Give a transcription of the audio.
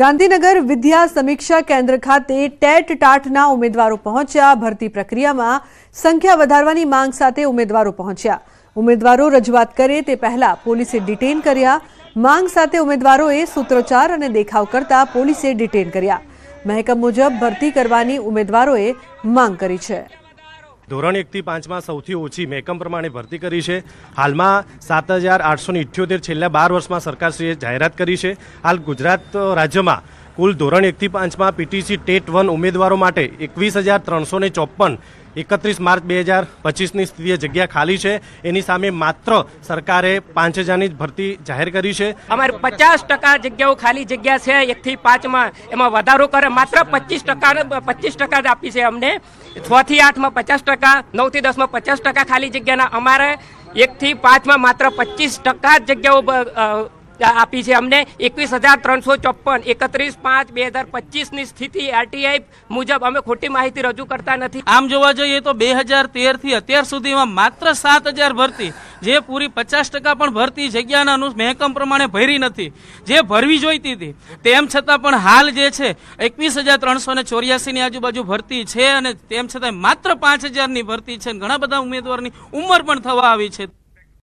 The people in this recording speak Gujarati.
ગાંધીનગર વિદ્યા સમીક્ષા કેન્દ્ર ખાતે ટેટ ટાટના ઉમેદવારો પહોંચ્યા. ભરતી પ્રક્રિયામાં સંખ્યા વધારવાની માંગ સાથે ઉમેદવારો પહોંચ્યા. ઉમેદવારો રજૂઆત કરે તે પહેલા પોલીસે ડિટેન કર્યા. માંગ સાથે ઉમેદવારોએ સૂત્રોચ્ચાર અને દેખાવ કરતા પોલીસે ડિટેન કર્યા. મહેકમ મુજબ ભરતી કરવાની ઉમેદવારોએ માંગ કરી છે. ધોરણ એકથી પાંચમાં સૌથી ઓછી મેકમ પ્રમાણે ભરતી કરી છે. હાલમાં સાત હજાર આઠસો ઇઠ્યોતેર છેલ્લા બાર વર્ષમાં સરકારશ્રીએ જાહેરાત કરી છે. હાલ ગુજરાત રાજ્યમાં કુલ ધોરણ એકથી પાંચમાં પીટીસી ટેટ વન ઉમેદવારો માટે એકવીસ હજાર ત્રણસો ને ચોપન એકત્રીસ માર્ચ બે હજાર પચીસની સ્થિતિએ જગ્યા ખાલી છે. એની સામે માત્ર સરકારે પાંચ હજારની જ ભરતી જાહેર કરી છે. અમારે પચાસ ટકા જગ્યાઓ ખાલી જગ્યા છે એકથી પાંચમાં. એમાં વધારો કરે, માત્ર પચીસ ટકા પચીસ ટકા જ આપી છે અમને. છ થી આઠમાં પચાસ ટકા નવથી દસમાં પચાસ ટકા ખાલી જગ્યાના અમારે. એકથી પાંચમાં માત્ર પચીસ ટકા જ જગ્યાઓ આપી છે અમને એકવીસ હજાર ત્રણસો ચોપન એકત્રીસ પાંચ બે હજાર પચીસની સ્થિતિ આરટીઆઈ મુજબ અમે ખોટી માહિતી રજૂ કરતા નથી. આમ જોવા જઈએ તો બે હજાર તેરથી અત્યાર સુધીમાં માત્ર સાત હજાર ભરતી, જે પૂરી પચાસ ટકા પણ ભરતી જગ્યાના મહેકમ પ્રમાણે ભરી નથી, જે ભરવી જોઈતી હતી. તેમ છતાં પણ હાલ જે છે, એકવીસ હજાર ત્રણસો ને ચોર્યાસીની આજુબાજુ ભરતી છે અને તેમ છતાં માત્ર પાંચ હજારની ભરતી છે ઘણા બધા ઉમેદવારની ઉંમર પણ થવા આવી છે.